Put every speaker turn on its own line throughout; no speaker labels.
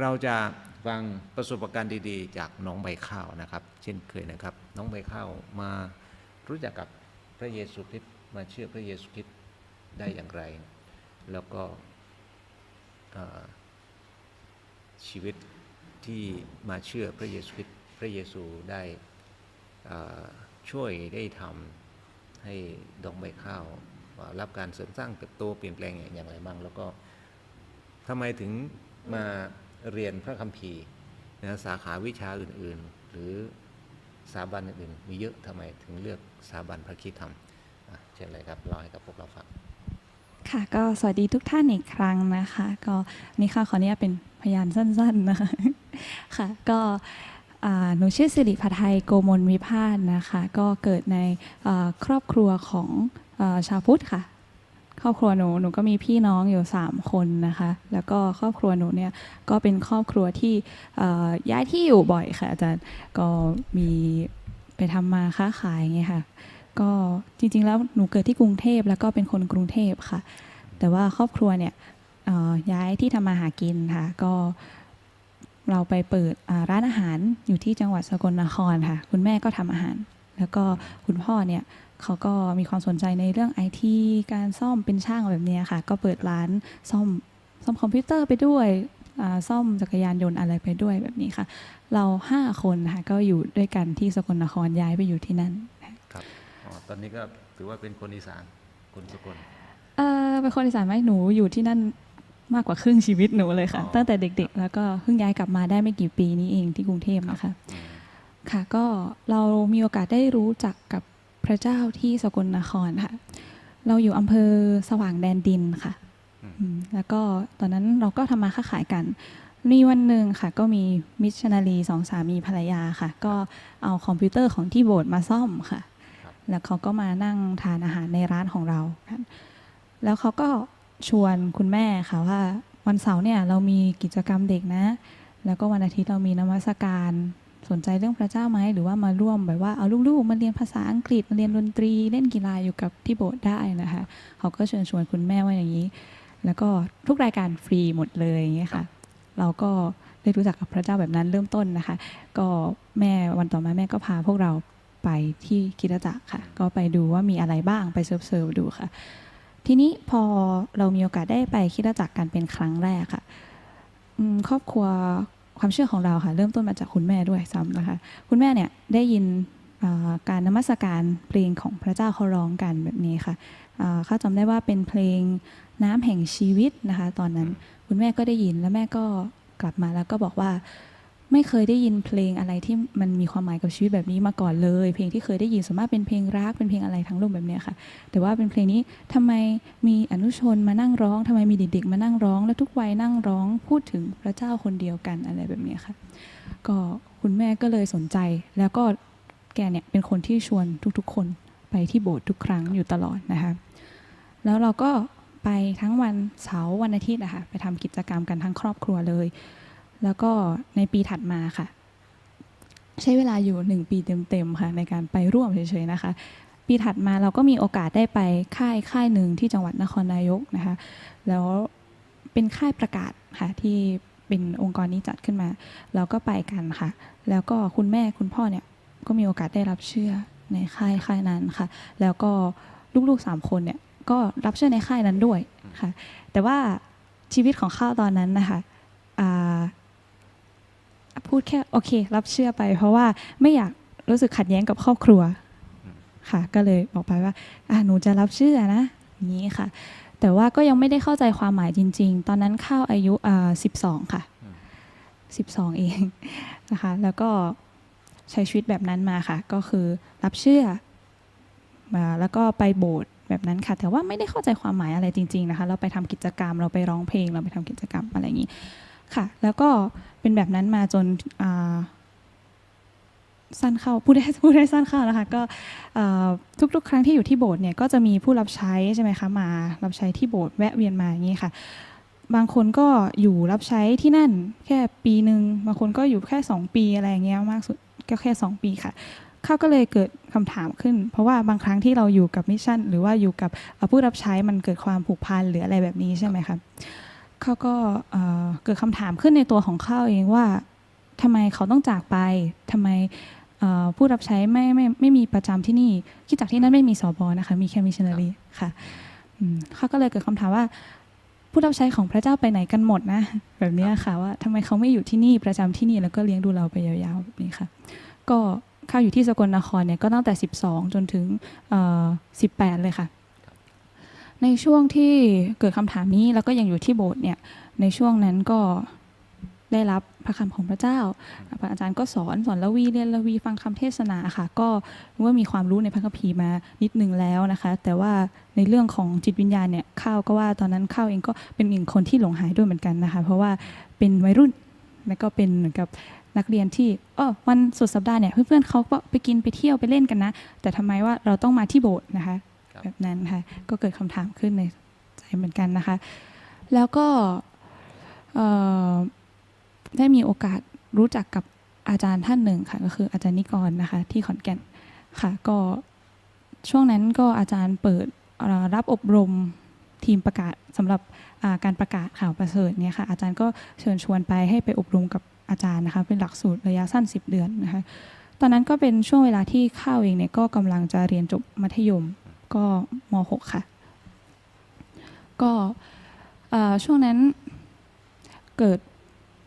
เราจะฟังประสบการณ์ดีๆ จากน้องใบข้าวนะครับ เช่นเคยนะครับ น้องใบข้าวมารู้จักกับพระเยซูคริสต์มาเชื่อพระเยซูคริสต์ได้อย่างไร แล้วก็เอ่อชีวิตที่มาเชื่อพระเยซูคริสต์พระเยซูได้เอ่อช่วยได้ทำให้ดอกใบข้าวเอ่อรับการเสริมสร้างเติบโตเปลี่ยนแปลงอย่างไรบ้าง แล้วก็ทำไมถึงมา เรียนพระคัมภีร์นะสาขาวิชาอื่นๆ หรือสถาบันอื่นๆมีเยอะทำไมถึงเลือกสถาบันพระคริดธรรมเช่นไรครับเล่าให้กับพวกเราฟัง
ค่ะก็สวัสดีทุกท่านอีกครั้งนะคะ ก็นี่ค่ะขออนุญาตเป็นพยานสั้นๆนะคะค่ะก็หนูชื่อสิริพัทไทยโกมลวิพาสนะคะ ก็เกิดในครอบครัวของอชาวพุทธค่ะ ครอบครัวหนูหนูก็มีพี่น้องอยู่ 3 คนนะคะ แล้วก็ครอบครัวหนูเนี่ยก็เป็นครอบครัวที่ย้ายที่อยู่บ่อยค่ะอาจารย์ก็มีไปทำมาค้าขายอย่างเงี้ยค่ะ ก็จริงๆแล้วหนูเกิดที่กรุงเทพแล้วก็เป็นคนกรุงเทพค่ะ แต่ว่าครอบครัวเนี่ยย้ายที่ทำมาหากินค่ะ ก็เราไปเปิดร้านอาหารอยู่ที่จังหวัดสกลนครค่ะ คุณแม่ก็ทำอาหาร แล้วก็คุณพ่อเนี่ยเขาก็มีความสนใจในเรื่องไอทีการซ่อมเป็นช่างแบบเนี้ยค่ะ ก็เปิดร้านซ่อมซ่อมคอมพิวเตอร์ไปด้วยอ่าซ่อมจักรยานยนต์อะไรไปด้วยแบบนี้ค่ะ เราห้าคนค่ะก็อยู่ด้วยกันที่สกลนครย้ายไปอยู่ที่นั่น
ครับอ๋อตอนนี้ก็ถือว่าเป็นคนอีสานคนสกล
เออเป็นคนอีสานไหมหนูอยู่ที่นั่นมากกว่าครึ่งชีวิตหนูเลยค่ะ
อ๋อ
ตั้งแต่เด็กๆ แล้วก็เพิ่งย้ายกลับมาได้ไม่กี่ปีนี้เองที่กรุงเทพนะคะ
อืม
ค่ะก็เรามีโอกาสได้รู้จักกับพระเจ้าที่สกลนครค่ะ เราอยู่อำเภอสว่างแดนดินค่ะอืมแล้วก็ตอนนั้นเราก็ทำมาค้าขายกัน มีวันหนึ่งค่ะ ก็มีมิชชันนารีสองสามีภรรยาค่ะ ก็เอาคอมพิวเตอร์ของที่โบสถ์มาซ่อมค่ะ
ครับ
แล้วเขาก็มานั่งทานอาหารในร้านของเราค่ะแล้วเขาก็ชวนคุณแม่ค่ะว่าวันเสาร์เนี่ยเรามีกิจกรรมเด็กนะ แล้วก็วันอาทิตย์เรามีนมัสการ สนใจเรื่องพระเจ้าไหมหรือว่ามาร่วมแบบว่าเอาลูกๆมาเรียนภาษาอังกฤษมาเรียนดนตรีเล่นกีฬาอยู่กับที่โบสถ์ได้นะคะเขาก็เชิญชวนคุณแม่ว่าอย่างนี้ แล้วก็ทุกรายการฟรีหมดเลยอย่างเงี้ยค่ะ เราก็ได้รู้จักกับพระเจ้าแบบนั้นเริ่มต้นนะคะ ก็แม่วันต่อมาแม่ก็พาพวกเราไปที่คริดจักรค่ะ ก็ไปดูว่ามีอะไรบ้างไปเซิร์ฟๆดูค่ะ ทีนี้พอเรามีโอกาสได้ไปคริดจักรกันเป็นครั้งแรกค่ะครอบครัว ความเชื่อของเราค่ะ เริ่มต้นมาจากคุณแม่ด้วยซ้ำนะคะ คุณแม่เนี่ยได้ยินการนมัสการเพลงของพระเจ้าเขาร้องกันแบบนี้ค่ะเขาจำได้ว่าเป็นเพลงน้ำแห่งชีวิตนะคะ ตอนนั้นคุณแม่ก็ได้ยินแล้วแม่ก็กลับมาแล้วก็บอกว่า ไม่เคยได้ยินเพลงอะไรที่มันมีความหมายกับชีวิตแบบนี้มาก่อนเลย เพลงที่เคยได้ยินส่วนมากเป็นเพลงรักเป็นเพลงอะไรทั้งรูปแบบนี้ค่ะ แต่ว่าเป็นเพลงนี้ทำไมมีอนุชนมานั่งร้องทำไมมีเด็กๆมานั่งร้อง แล้วทุกวัยนั่งร้องพูดถึงพระเจ้าคนเดียวกันอะไรแบบนี้ค่ะ ก็คุณแม่ก็เลยสนใจ แล้วก็แกเนี่ยเป็นคนที่ชวนทุกๆ คนไปที่โบสถ์ทุกครั้งอยู่ตลอดนะคะแล้วเราก็ไปทั้งวันเสาร์วันอาทิตย์นะคะไปทำกิจกรรมกันทั้งครอบครัวเลย แล้วก็ในปีถัดมาค่ะ ใช้เวลาอยู่หนึ่งปีเต็มๆค่ะ ในการไปร่วมเฉยๆนะคะ ปีถัดมาเราก็มีโอกาสได้ไปค่ายค่ายหนึ่งที่จังหวัดนครนายกนะคะ แล้วเป็นค่ายประกาศค่ะที่เป็นองค์กรนี้จัดขึ้นมา เราก็ไปกันค่ะ แล้วก็คุณแม่คุณพ่อเนี่ยก็มีโอกาสได้รับเชื่อในค่ายค่ายนั้นค่ะ แล้วก็ลูกๆสามคนเนี่ยก็รับเชื่อในค่ายนั้นด้วยค่ะ แต่ว่าชีวิตของข้าวตอนนั้นนะคะอ่า พูดแค่โอเค รับเชื่อไป เพราะว่าไม่อยากรู้สึกขัดแย้งกับครอบครัวค่ะ ก็เลยบอกไปว่าอะหนูจะรับเชื่อนะนี้ค่ะ แต่ว่าก็ยังไม่ได้เข้าใจความหมายจริง ๆ ตอนนั้นเข้าอายุอ่าสิบสองค่ะสิบสองเองนะคะ แล้วก็ใช้ชีวิตแบบนั้นมาค่ะ ก็คือรับเชื่อมาแล้วก็ไปโบสถ์แบบนั้นค่ะ แต่ว่าไม่ได้เข้าใจความหมายอะไรจริง ๆนะคะ เราไปทำกิจกรรม เราไปร้องเพลง เราไปทำกิจกรรมอะไรอย่างนี้ค่ะ แล้วก็ เป็นแบบนั้นมาจนสั้นเข้าพูดได้พูดได้สั้นเข้านะคะก็ทุกๆ ครั้งที่อยู่ที่โบสถ์เนี่ยก็จะมีผู้รับใช้ใช่ไหมคะมารับใช้ที่โบสถ์แวะเวียนมาอย่างนี้ค่ะ บางคนก็อยู่รับใช้ที่นั่นแค่ปีหนึ่งบางคนก็อยู่แค่สองปีอะไรอย่างเงี้ยมากสุดก็แค่สองปีค่ะข้าก็เลยเกิดคำถามขึ้น เพราะว่าบางครั้งที่เราอยู่กับมิชชั่น หรือว่าอยู่กับผู้รับใช้มันเกิดความผูกพันหรืออะไรแบบนี้ใช่ไหมคะ เขาก็เอ่อเกิดคำถามขึ้นในตัวของเขาเองว่าทำไมเขาต้องจากไปทำไมเอ่อผู้รับใช้ไม่ไม่ไม่มีประจำที่นี่ คิดจากที่นั่นไม่มีสอบอนะคะ มีแค่มิชชันนารีค่ะอืมเขาก็เลยเกิดคำถามว่า ผู้รับใช้ของพระเจ้าไปไหนกันหมดนะ แบบเนี้ยค่ะว่าทำไมเขาไม่อยู่ที่นี่ประจำที่นี่แล้วก็เลี้ยงดูเราไปยาวๆแบบนี้ค่ะ ก็เข้าอยู่ที่สกลนครเนี่ยก็ตั้งแต่ 12 จนถึงเอ่อ18 เลยค่ะ ในช่วงที่เกิดคำถามนี้แล้วก็ยังอยู่ที่โบสถ์เนี่ยในช่วงนั้นก็ได้รับพระคำของพระเจ้าพระอาจารย์ก็สอนสอนละวีเรียนละวีฟังคำเทศนาค่ะ ก็ว่ามีความรู้ในพระคัมภีร์มานิดนึงแล้วนะคะ แต่ว่าในเรื่องของจิตวิญญาณเนี่ยข้าวก็ว่าตอนนั้นข้าวเองก็เป็นอีกคนที่หลงหายด้วยเหมือนกันนะคะ เพราะว่าเป็นวัยรุ่นแล้วก็เป็นเหมือนกับนักเรียนที่เออวันสุดสัปดาห์เนี่ยเพื่อนๆเขาก็ไปกินไปเที่ยวไปเล่นกันนะ แต่ทำไมว่าเราต้องมาที่โบสถ์นะคะ
ครับ
แบบนั้นค่ะ ก็เกิดคำถามขึ้นในใจเหมือนกันนะคะ แล้วก็เอ่อได้มีโอกาสรู้จักกับอาจารย์ท่านหนึ่งค่ะ ก็คืออาจารย์นิกรนะคะ ที่ขอนแก่นค่ะ ก็ช่วงนั้นก็อาจารย์เปิดเอ่อรับอบรมทีมประกาศสำหรับอ่าการประกาศข่าวประเสริฐเนี่ยค่ะ อาจารย์ก็เชิญชวนไปให้ไปอบรมกับอาจารย์นะคะ เป็นหลักสูตรระยะสั้น 10 เดือนนะคะ ตอนนั้นก็เป็นช่วงเวลาที่ข้าวเองเนี่ยก็กำลังจะเรียนจบมัธยม ก็ม .6 ค่ะ ก็ช่วงนั้นเกิด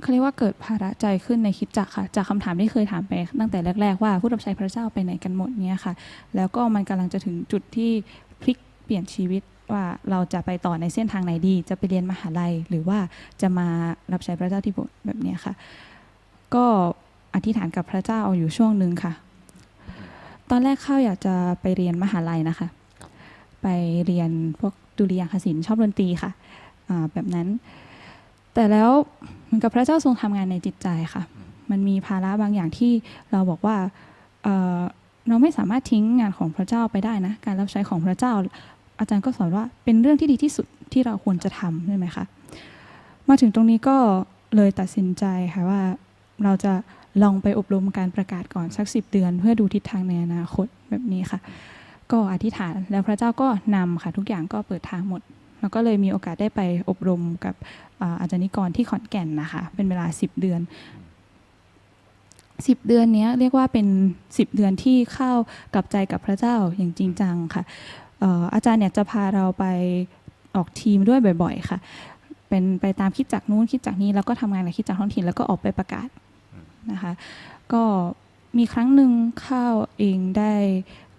เขาเรียกว่าเกิดภาระใจขึ้นในคิดจักค่ะ จากคำถามที่เคยถามไปตั้งแต่แรก ๆ ว่าผู้รับใช้พระเจ้าไปไหนกันหมดเนี่ยค่ะ แล้วก็มันกำลังจะถึงจุดที่พลิกเปลี่ยนชีวิตว่าเราจะไปต่อในเส้นทางไหนดี จะไปเรียนมหาลัยหรือว่าจะมารับใช้พระเจ้าที่โบสถ์แบบเนี้ยค่ะ ก็อธิษฐานกับพระเจ้าอยู่ช่วงหนึ่งค่ะ ตอนแรกเข้าอยากจะไปเรียนมหาลัยนะคะ ไปเรียนพวกดุริยางคศิลป์ชอบดนตรีค่ะแบบนั้น แต่แล้วเหมือนกับพระเจ้าทรงทำงานในจิตใจค่ะ มันมีภาระบางอย่างที่เราบอกว่าเเราไม่สามารถทิ้งงานของพระเจ้าไปได้นะ การรับใช้ของพระเจ้า อาจารย์ก็สอนว่าเป็นเรื่องที่ดีที่สุดที่เราควรจะทำใช่ไหมคะมาถึงตรงนี้ก็เลยตัดสินใจค่ะว่าเราจะลองไปอบรมการประกาศก่อนสักสิบเดือน เพื่อดูทิศทางในอนาคตแบบนี้ค่ะ ก็อธิษฐานแล้วพระเจ้าก็นำค่ะทุกอย่างก็เปิดทางหมด แล้วก็เลยมีโอกาสได้ไปอบรมกับอาจารย์นิกรที่ขอนแก่นนะคะ เป็นเวลา 10 เดือน 10 เดือนนี้เรียกว่าเป็น 10 เดือนที่เข้ากับใจกับพระเจ้าอย่างจริงจังค่ะอาจารย์เนี่ยจะพาเราไปออกทีมด้วยบ่อย ๆ ค่ะ เป็นไปตามคิดจากนู้นคิดจากนี้แล้วก็ทำงานกับคิดจากท้องถิ่นแล้วก็ออกไปประกาศนะคะ ก็มีครั้งหนึ่งเข้าเองได้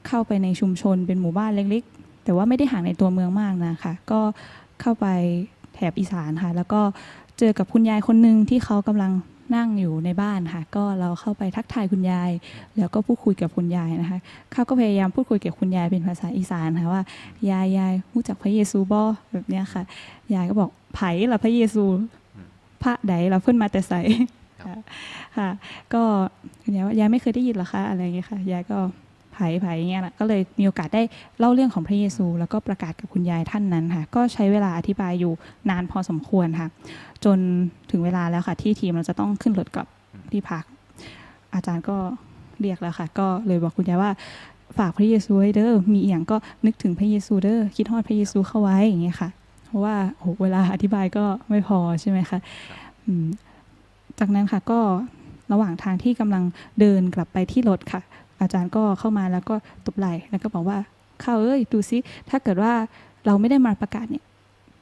เข้าไปในชุมชนเป็นหมู่บ้านเล็กๆ แต่ว่าไม่ได้ห่างในตัวเมืองมากนะคะ ก็เข้าไปแถบอีสานค่ะ แล้วก็เจอกับคุณยายคนหนึ่งที่เขากำลังนั่งอยู่ในบ้านค่ะ ก็เราเข้าไปทักทายคุณยาย แล้วก็พูดคุยกับคุณยายนะคะเขาก็พยายามพูดคุยกับคุณยายเป็นภาษาอีสานค่ะว่ายายยายรู้จักพระเยซูบ่แบบเนี้ยค่ะ ยายก็บอกไผ่ละพระเยซูพระใดเราเพิ่นมาแต่ใส
ครับ
ค่ะ ก็คุณยายว่ายายไม่เคยได้ยินเหรอคะอะไรอย่างเงี้ยค่ะ ยายก็ ไผ่ไผ่อย่างเงี้ยแหละก็เลยมีโอกาสได้เล่าเรื่องของพระเยซู แล้วก็ประกาศกับคุณยายท่านนั้นค่ะ ก็ใช้เวลาอธิบายอยู่นานพอสมควรค่ะ จนถึงเวลาแล้วค่ะ ที่ทีมเราจะต้องขึ้นรถกลับที่พัก อาจารย์ก็เรียกแล้วค่ะ ก็เลยบอกคุณยายว่าฝากพระเยซูไว้เด้อ มีอหย่างก็นึกถึงพระเยซูเด้อ คิดฮอดพระเยซูเข้าไว้อย่างเงี้ยค่ะ เพราะว่าโหเวลาอธิบายก็ไม่พอใช่ไหมคะอืมจากนั้นค่ะก็ระหว่างทางที่กำลังเดินกลับไปที่รถค่ะ อาจารย์ก็เข้ามาแล้วก็ตบไหล่แล้วก็บอกว่าข้าวเอ้ยดูซิถ้าเกิดว่าเราไม่ได้มาประกาศเนี่ย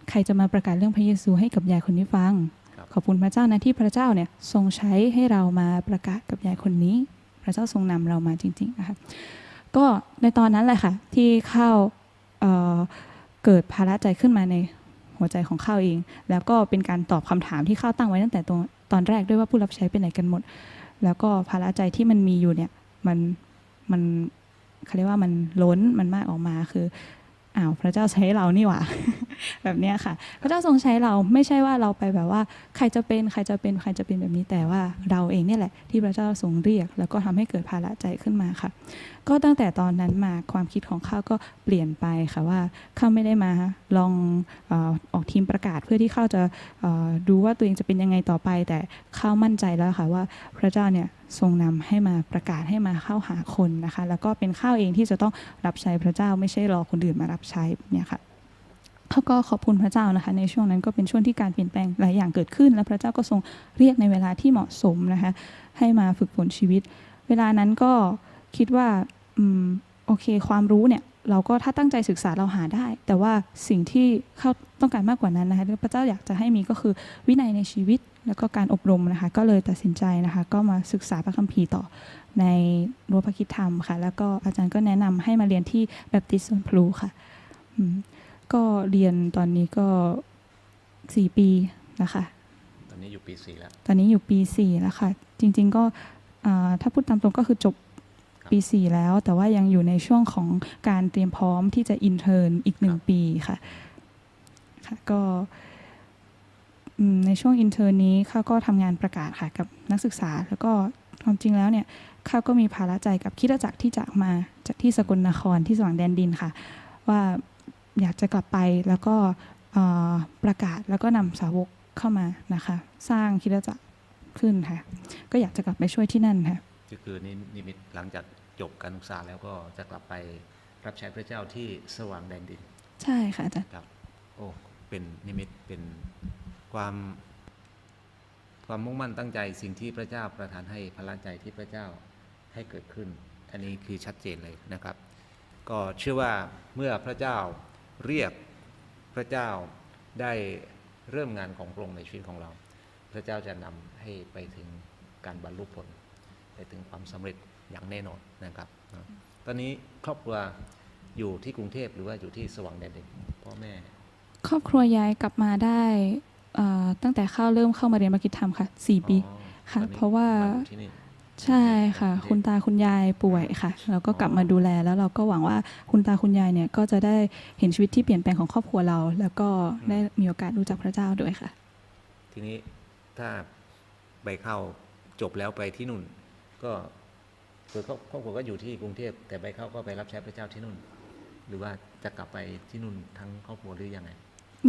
ใครจะมาประกาศเรื่องพระเยซูให้กับยายคนนี้ฟัง
ครับ
ขอบคุณพระเจ้านะที่พระเจ้าเนี่ยทรงใช้ให้เรามาประกาศกับยายคนนี้ พระเจ้าทรงนำเรามาจริงๆนะคะก็ในตอนนั้นแหละค่ะที่ข้าวเอ่อเกิดภาระใจขึ้นมาในหัวใจของข้าวเอง แล้วก็เป็นการตอบคำถามที่ข้าวตั้งไว้ตั้งแต่ตรงตอนแรกด้วยว่าผู้รับใช้ไปไหนกันหมด แล้วก็ภาระใจที่มันมีอยู่เนี่ย มันมันเขาเรียกว่ามันล้นมันมากออกมาคืออ้าวพระเจ้าใช้เรานี่หว่า แบบเนี้ยค่ะ พระเจ้าทรงใช้เราไม่ใช่ว่าเราไปแบบว่า ใครจะเป็นใครจะเป็นใครจะเป็นแบบนี้แต่ว่าเราเองเนี่ยแหละ ที่พระเจ้าทรงเรียก แล้วก็ทำให้เกิดภาระใจขึ้นมาค่ะ ก็ตั้งแต่ตอนนั้นมาความคิดของข้าก็เปลี่ยนไปค่ะว่าข้าไม่ได้มาลองออกทีมประกาศเพื่อที่ข้าจะดูว่าตัวเองจะเป็นยังไงต่อไป แต่ข้ามั่นใจแล้วค่ะว่าพระเจ้าเนี่ยทรงนำให้มาประกาศให้มาเข้าหาคนนะคะ แล้วก็เป็นข้าวเองที่จะต้องรับใช้พระเจ้าไม่ใช่รอคนอื่นมารับใช้เนี่ยค่ะ เขาก็ขอบคุณพระเจ้านะคะในช่วงนั้นก็เป็นช่วงที่การเปลี่ยนแปลงหลายอย่างเกิดขึ้น และพระเจ้าก็ทรงเรียกในเวลาที่เหมาะสมนะคะให้มาฝึกฝนชีวิต เวลานั้นก็คิดว่าอืมโอเคความรู้เนี่ยเราก็ถ้าตั้งใจศึกษาเราหาได้ แต่ว่าสิ่งที่เขาต้องการมากกว่านั้นนะคะพระเจ้าอยากจะให้มีก็คือวินัยในชีวิตแล้วก็การอบรมนะคะก็เลยตัดสินใจนะคะก็มาศึกษาพระคัมภีร์ต่อในรั้วพระคิดธรรมค่ะแล้วก็อาจารย์ก็แนะนำให้มาเรียนที่แบปติสต์สวนพลูค่ะ ก็เรียนตอนนี้ก็สี่ปีนะคะ
ตอนนี้อยู่ปีสี่แล้ว
ตอนนี้อยู่ปีสี่แล้วค่ะ จริง ๆ ก็อ่าถ้าพูดตามตรงก็คือจบ
ครับ
ปีสี่แล้ว แต่ว่ายังอยู่ในช่วงของการเตรียมพร้อมที่จะอินเทอร์นอีกหนึ่ง
ครับ
ปีค่ะ ค่ะก็อืมในช่วงอินเทอร์นี้ข้าก็ทำงานประกาศค่ะกับนักศึกษา แล้วก็ความจริงแล้วเนี่ยข้าก็มีภาระใจกับคริดจักรที่จากมาจากที่สกลนครที่สว่างแดนดินค่ะ ว่า อยากจะกลับไปแล้วก็เอ่อประกาศแล้วก็นำสาวกเข้ามานะคะ สร้างคริดจักรขึ้นค่ะ ก็อยากจะกลับไปช่วยที่นั่นค่ะ
ก็คือนินิมิตหลังจากจบการศึกษาแล้วก็จะกลับไปรับใช้พระเจ้าที่สว่างแดนดิน
ใช่ค่ะอาจารย์
ครับโอ้เป็นนิมิตเป็นความความมุ่งมั่นตั้งใจสิ่งที่พระเจ้าประทานให้พลังใจที่พระเจ้าให้เกิดขึ้น อันนี้คือชัดเจนเลยนะครับ ก็เชื่อว่าเมื่อพระเจ้า เรียกพระเจ้าได้เริ่มงานของพระองค์ในชีวิตของเรา พระเจ้าจะนำให้ไปถึงการบรรลุผล ไปถึงความสำเร็จอย่างแน่นอนนะครับ ตอนนี้ครอบครัวอยู่ที่กรุงเทพหรือว่าอยู่ที่สว่างแดนดินพ่อแม่
ครอบครัวย้ายกลับมาได้เอ่อตั้งแต่เข้าเริ่มเข้ามาเรียนมากิจธรรมค่ะสี่ปี
อ๋อ
ค่ะ
ตอนนี้
เพราะว่า
มอยู่ที่นี่
ใช่ค่ะ คุณตาคุณยายป่วยค่ะ เราก็กลับมาดูแลแล้วเราก็หวังว่าคุณตาคุณยายเนี่ยก็จะได้เห็นชีวิตที่เปลี่ยนแปลงของครอบครัวเรา แล้วก็ได้มีโอกาสรู้จักพระเจ้าด้วยค่ะ
ทีนี้ถ้าใบเข้าจบแล้วไปที่นู่น ก็คือครอบครอบครัวก็อยู่ที่กรุงเทพแต่ใบเข้าก็ไปรับใช้พระเจ้าที่นู่น หรือว่าจะกลับไปที่นู่นทั้งครอบครัวหรือยังไง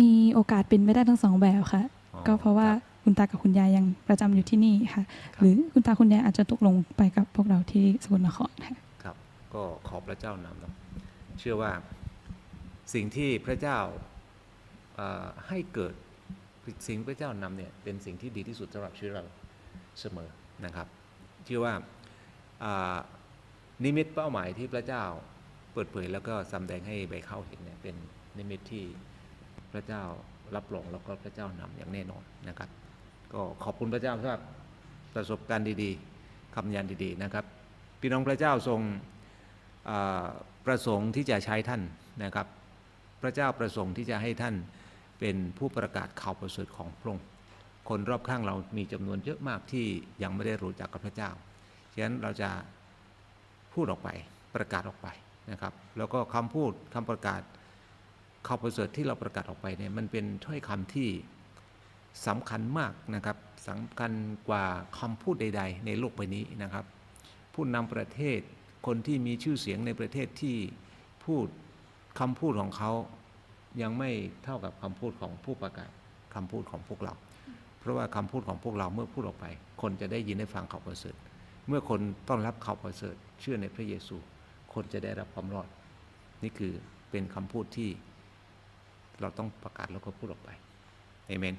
มีโอกาสเป็นไปได้ทั้งสองแบบค่ะ
อ๋อ
ก็เพราะว่า
ครับ
คุณตากับคุณยายยังประจำอยู่ที่นี่ค่ะ
ครับ
หรือคุณตาคุณยายอาจจะตกลงไปกับพวกเราที่สกลนครค่ะ
ครับ ก็ขอพระเจ้านำเนาะเชื่อว่าสิ่งที่พระเจ้าเอ่อให้เกิดสิ่งที่พระเจ้านำเนี่ยเป็นสิ่งที่ดีที่สุดสำหรับชีวิตเราเสมอนะครับเชื่อว่าอ่านิมิตเป้าหมายที่พระเจ้าเปิดเผยแล้วก็สำแดงให้ใบเข้าเห็นเนี่ยเป็นนิมิตที่พระเจ้ารับรองแล้วก็พระเจ้านำอย่างแน่นอนนะครับ ก็ขอบคุณพระเจ้าสำหรับประสบการณ์ดีๆคำยันดีๆนะครับ พี่น้องพระเจ้าทรงประสงค์ที่จะใช้ท่านนะครับ พระเจ้าประสงค์ที่จะให้ท่านเป็นผู้ประกาศข่าวประเสริฐของพระองค์คนรอบข้างเรามีจำนวนเยอะมากที่ยังไม่ได้รู้จักกับพระเจ้าฉะนั้นเราจะพูดออกไปประกาศออกไปนะครับ แล้วก็คำพูดคำประกาศข่าวประเสริฐที่เราประกาศออกไปเนี่ยมันเป็นถ้อยคำที่ สำคัญมากนะครับสำคัญกว่าคำพูดใด ๆ ในโลกใบนี้นะครับ ผู้นำประเทศคนที่มีชื่อเสียงในประเทศที่พูดคำพูดของเขายังไม่เท่ากับคำพูดของผู้ประกาศคำพูดของพวกเรา เพราะว่าคำพูดของพวกเราเมื่อพูดออกไป คนจะได้ยินได้ฟังข่าวประเสริฐเมื่อคนต้อนรับข่าวประเสริฐเชื่อในพระเยซู คนจะได้รับความรอด นี่คือเป็นคำพูดที่เราต้องประกาศแล้วก็พูดออกไปเอเมน